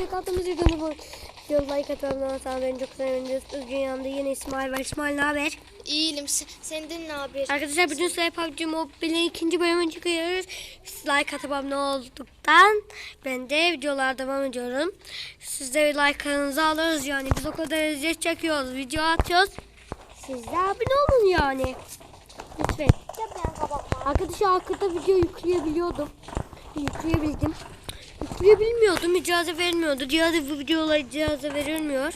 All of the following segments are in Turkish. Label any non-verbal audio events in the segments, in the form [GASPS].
video kattığımız videonu bu. Video like atalım. Sana beni çok seviniriz. Bugün yanında yine İsmail var. İsmail ne haber? İyiyim. Se- Senden ne haber? Arkadaşlar bugün size PUBG Mobile'in ikinci bölümünü çıkıyoruz. Like atıp abone olduktan ben de videolar devam ediyorum. Siz de like'larınızı alırız yani. Biz o kadar eziyet çekiyoruz. Video atıyoruz. Siz de abone olun yani. Lütfen. Arkadaşlar arkada video yükleyebiliyordum. Yükleyebildim. Yükleyebilmiyordum. İcazı vermiyordu. Cihazı videolar icazı verilmiyor.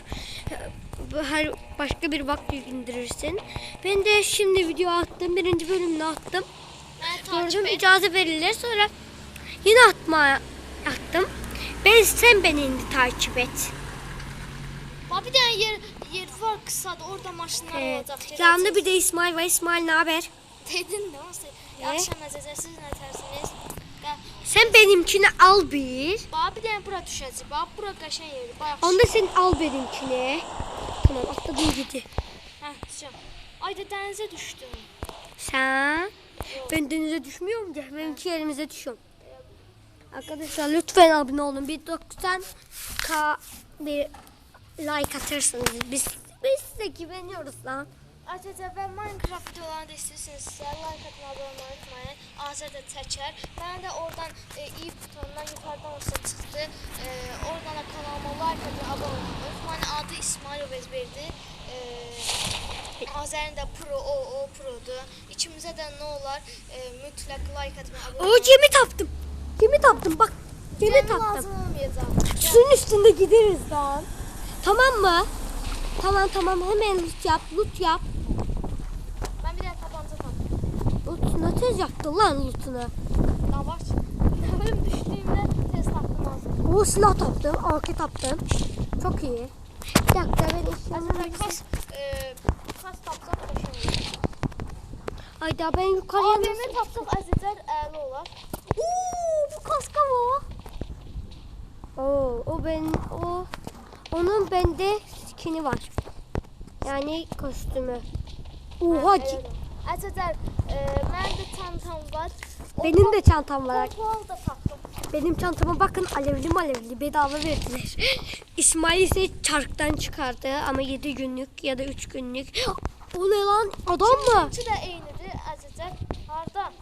Bu Her başka bir vakti indirirsin. Ben de şimdi video attım. Birinci bölümünü attım. Et. icazı verilir. Sonra yine atma attım. Ben sen beni indi takip et. Bak bir tane yer, yer var kısadı. Orada maşınlar Evet. olacak. Yanında bir de İsmail var. İsmail ne haber? Dedin de nasıl? Ne? Akşam əzəzəsiz nə tərsiniz? Sen benimkini al bir. Bak bir tane bura düşəcək. Bak bura qəşəng yeri. Bayaq. Onda sen al benimkini. Tamam atladım gidi. Hə, düşəcəm. Ayda dənizə düşdüm. Sen? Ben denize düşmüyorum ki. Benimki yerimize düşüyorum. Arkadaşlar lütfen abone olun. Bir 90k bir like atırsınız. Biz, biz size güveniyoruz lan. Ayrıca və Minecraft videolarını da istəyirsiniz, sizə like atmayı, abunə olmayı unutmayın. Də çəkər. Mən də oradan e, iyi butonundan yuxarıdan olsa çıxdı. E, oradan da kanalıma like atmayı, abunə olmayı unutmayın. Adı İsmail Övezberdi. E, Azərin də pro, o, o produr. İkimizə də nə olar? E, mütləq like atmayı, abunə O olmayı gemi taptım. Gemi taptım bak. Gemi Gəmi taptım. Suyun üstünde gideriz lan. Tamam mı? Tamam tamam hemen loot yap loot yap. Mən bir dənə tabanca tapdım. Tez yaptın lan lootunu? Davaç. Nə bilim düşdüyümdə tez tapdım azı. O silah taptım, AK taptım. Çok iyi. Bir dakika ben Aslında eşyalarımı... kas, e, kas tapsam qəşəng olur. Ayda ben yukarıya nasıl... AVM tapsaq əzizlər əla olar. Oo, bu kaska mı? Oo, o ben o onun bende skini var. Yani kostümü. Oha, Hə, elə. Əzizlər, e, mənim də çantam var. benim de çantam var. Da. Benim çantama bakın alevli malevli bedava verdiler. [GASPS] İsmail ise çarktan çıkardı ama 7 günlük ya da 3 günlük. [GASPS] O ne lan adam mı? İkinci də eynidir əzizlər. Harda?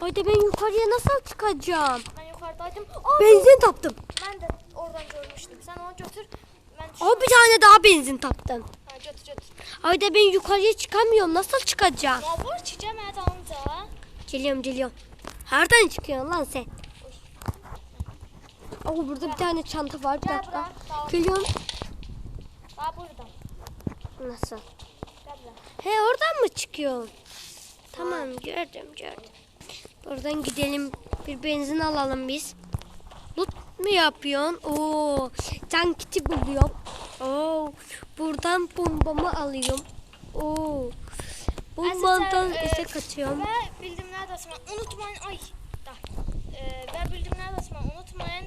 Ayda ben yukarıya nasıl çıkacağım? Mən yuxarıdaydım. Aa, Benzin taptım. Mən də oradan görmüşdüm. Sən onu götür. Mən O bir tane daha benzin taptım. Ha, götür. Ayda ben yukarıya çıkamıyorum. Nasıl çıkacağım? Ya gəl mənə dalınca. Geliyorum geliyorum. Nereden çıkıyorsun lan sen? Oo burada bir tane çanta var. Bir Gel dakika. bura. Tamam. Geliyorum. Ha buradan. Nasıl? Gel. He oradan mı çıkıyorsun? Tamam gördüm gördüm. Oradan gidelim. Bir benzin alalım biz. Loot mu yapıyorsun? Oo, can kiti buluyorum. Oo, buradan bombamı alıyorum. Oo. E, ise kaçıyorum. Və bildirimləri də açmayın. Unutmayın. Ay. Da. E, və bildirimləri də açmayın. Unutmayın.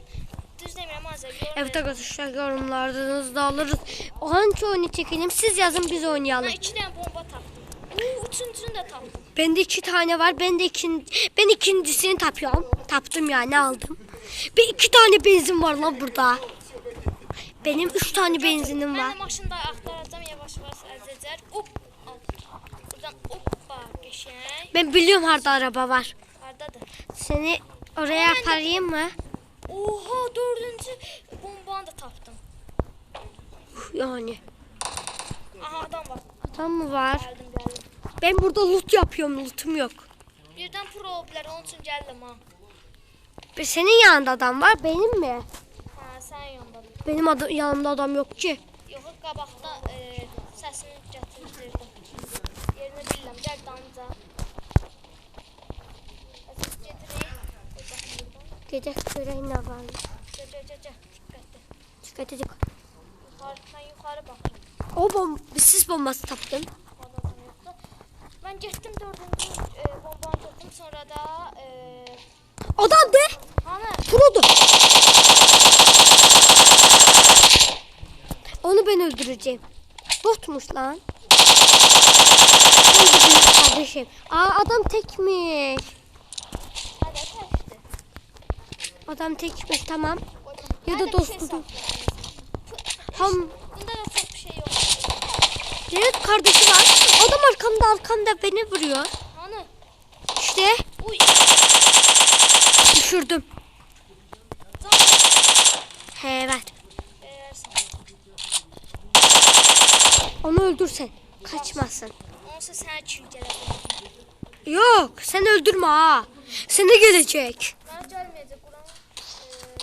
Evet arkadaşlar yorumlardan da alırız. O hangi oyunu çekelim siz yazın biz oynayalım. Mən iki dənə bomba tapdım. Oo, üçüncünü də tapdım. Bende iki tane var. Ben de ikin, ben ikincisini tapıyorum. Taptım yani aldım. Bir iki tane benzin var lan burada. Benim üç tane benzinim Mən var. də maşında axtaracağam yavaş-yavaş əzəcər. Hop. Buradan hoppa qəşəng. Ben biliyorum harda araba var. Hardadır? Seni oraya aparayım mı? Oha, dördüncü bombanı da tapdım. Uf, Yani. Aha adam var. Adam mı var? Gəldim, gəldim. Ben burada loot yapıyorum. Lootum yok. Birdən pro ola bilər, onun üçün gəldim ha. Ve Senin yanında adam var. Benim mi? Hə, sən yandadır. Benim adam, yanımda adam yok ki. Yox, qabaqda e, səsini gətirdirdim. Yerini bilirəm, gəl danca. Gedirik. Gece görev ne var? Gəl, gəl, gəl, gəl. Diqqətli. Yuxarı, mən yuxarı baxıram. O bom sis bombası yoxdur. Mən getdim dördüncü e, bombanı tapdım, sonra da e, Adam de. hanı Produ. Onu ben öldüreceğim. Botmuş lan. Kardeşim. Aa adam tekmiş. Adam tekmiş tamam. Ya da bir şey. Tam Bunda da çok bir şey yok. evet kardeşi var. Adam arkamda arkamda beni vuruyor. Hani? İşte Uy. düşürdüm. He ver. Onu öldürsen. Kaçmasın. Onsa sen gelebilir. Yok sen öldürme ha. Sana gelecek. Bana gelmeyecek. Buranın eee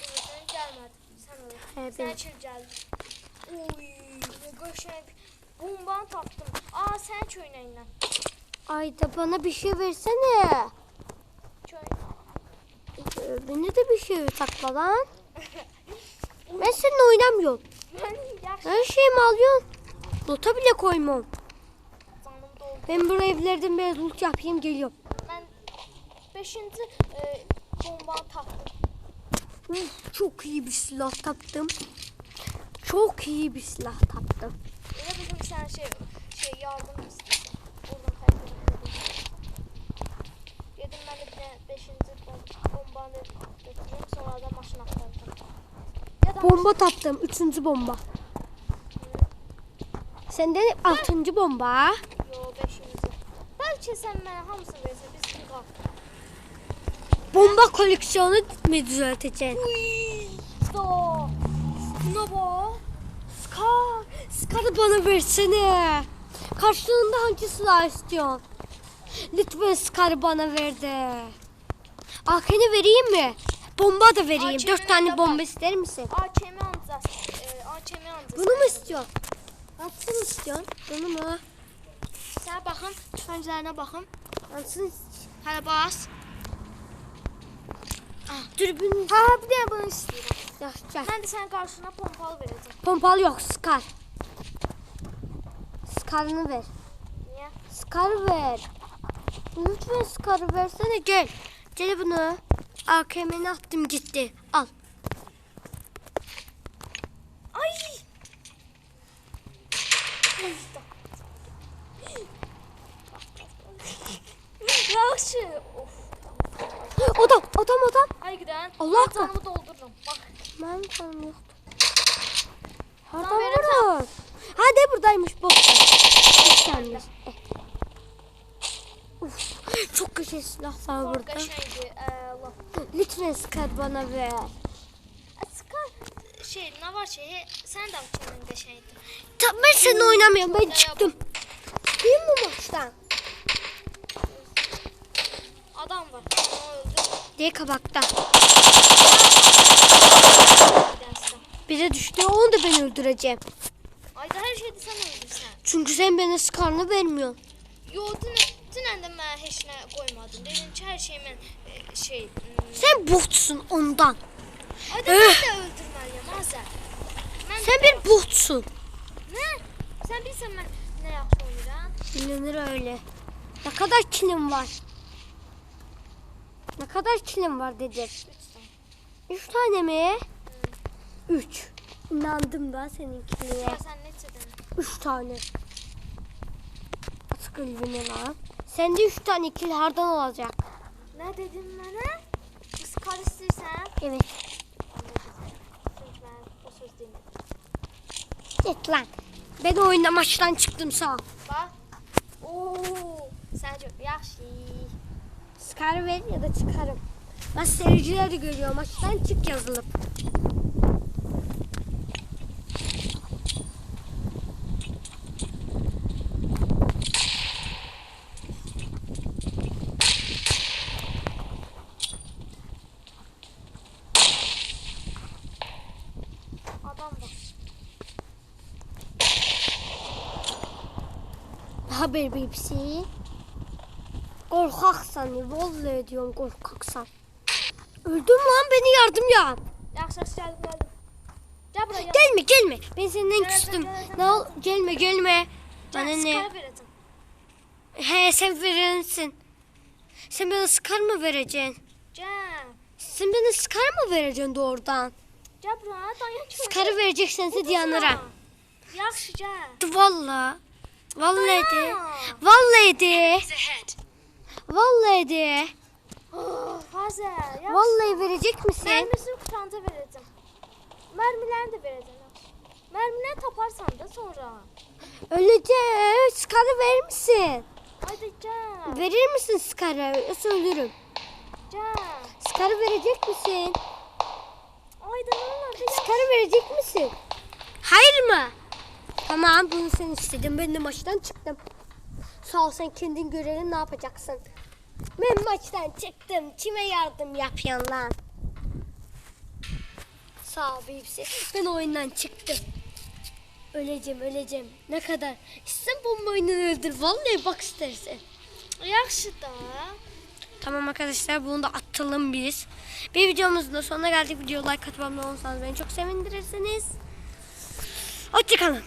buradan gelmedi. Sen öyle. He, Sen geldin. Uy. Ne göşek. Bombanı taptım. Aa sen çöynəyin. Ayda bana bir şey versene. Ee, Beni de bir şey sakla lan. Ben seninle oynamıyorum. Ben Her şeyimi alıyorsun. Nota bile koymam. Ben bu evlerden biraz loot yapayım geliyorum. Ben 5. eee bombanı taptım. Uf, çok iyi bir silah taptım. Çok iyi bir silah taptım. Elə bizim sən şey şey yardım istəsən. Oradan xəritəni Gedim mən də bir dənə 5-ci bombanı götürüm, sonra da maşın axtaracağım. Ya da Bomba taptım. Üçüncü bomba. Sende altıncı bomba. Yo 5-ci. Bəlkə sən mənə hamısını versən, biz bir qal. Bomba koleksiyonu mi düzelteceksin? Uy! Stop! Buna. Scar. Scar'ı bana versene. Karşılığında hangi silah istiyorsun? Lütfen Scar'ı bana ver de. Akeni vereyim mi? Bomba da vereyim. Dört tane bomba ister misin? AKM e. Bunu mu istiyorsun? Hansını istiyorsun? Bunu mu? Sənə baxım, tüfənglərinə baxım. Hansını Hələ bas. Dürbün. Ha, bir dənə bunu istəyirəm. Yaxşı, gel. Mən də sənin qarşına pompalı verəcəm. Pompalı yok Scar. Scar'ını ver. Niyə? Scar ver. Lütfen Scar'ı versene gel. Gel bunu. AKM'ni attım gitti. Al. Ay! Yaxşı. Of. Adam adam adam. Ay gidən. Allah Mən canımı doldururum. Bax. Ben canım yoktu. Adam vurur. Hadi buradaymış bu. Güzelmiş. Eh. Uf, çok güzel silahlar Çok burada. qəşəngdir. Allah. Lütfen Scar bana ver. Sıkar. Şey, nə var şey? Sən də uçanın qəşəngdir. Tamam ben seninle oynamıyorum. Ben çıktım. Değil mi maçtan? Adam var. Onu öldür. Diye kabakta. Bir. Biri düştü onu da ben öldüreceğim. Ayda hər şeyi sən öldürsən. Çünkü sen bana Scar'ını vermiyorsun. Yo, dünən, də mənə heç nə qoymadın. Dedin ki, hər şey mən e, şey, hmm, Sen botsun ondan. Ayda mən də öldürməliyəm, Azər. Sen bir botsun. Nə? Sən bilirsən mən nə yaxşı oynayıram? Bilinir öyle. Ne kadar kilim var? Ne kadar kilim var dedim. 3 tane. Üç tane mi? Üç. İnandım da seninkine. Ya sən neçə dənə? Üç tane. At kalbine lan. Sende üç tane kil hardan olacak? Nə dedin mənə? Sıkar istəyirsən? Evet. Git lan. Ben oyunda maçtan çıktım sağ. Bax. Oo, sən çox yaxşı. Çıkar ver ya da çıkarım. Ben seyircileri görüyorum. Maçtan çık yazılıp. Haber BBC. Korkaksan. Vallahi diyorum korkaksan. Öldüm lan beni yardım yap. Yaxşı, yaxşı gəldim, gəldim. Gəl bura, gəl. Gelme gelme. Ben senden Gel, küstüm. gel, gel, gel. Ne ol? Gelme gelme. Bana Gəl, ne? Sıkar. He sen verirsin. Sen bana Scar mı vereceksin? Gəl. Sen bana Scar mı vereceksin doğrudan? Gəl bura, dayan ki. Scar'ı vereceksense Diyanır'a. Yaxşı, gəl. Valla. Vallahi de. Vallahi de. Vallahi de. Hazır. Ya. Vallahi verecek misin? Mermisini kutanda vereceğim. Mermilerini de vereceğim. Mermileri taparsan da sonra. Öleceğim. Skarı verir misin? Haydi gel. Verir misin Skarı? Yoksa ölürüm. Gel. Skarı verecek misin? Haydi da Skarı verecek misin? Hayır mı? Tamam bunu sen istedin. Ben de maçtan çıktım. Sağ ol sen kendin görelim ne yapacaksın. Ben maçtan çıktım. Kime yardım yapıyorsun lan? Sağ ol Beyipsi. Ben oyundan çıktım. Öleceğim öleceğim. Ne kadar? İstersen bomba oyununu öldür. Vallahi bak istersen. Yaxşı da. Tamam arkadaşlar bunu da atalım biz. Bir videomuzun da sonuna geldik. Video like atıp abone olursanız beni çok sevindirirsiniz. Hoşçakalın.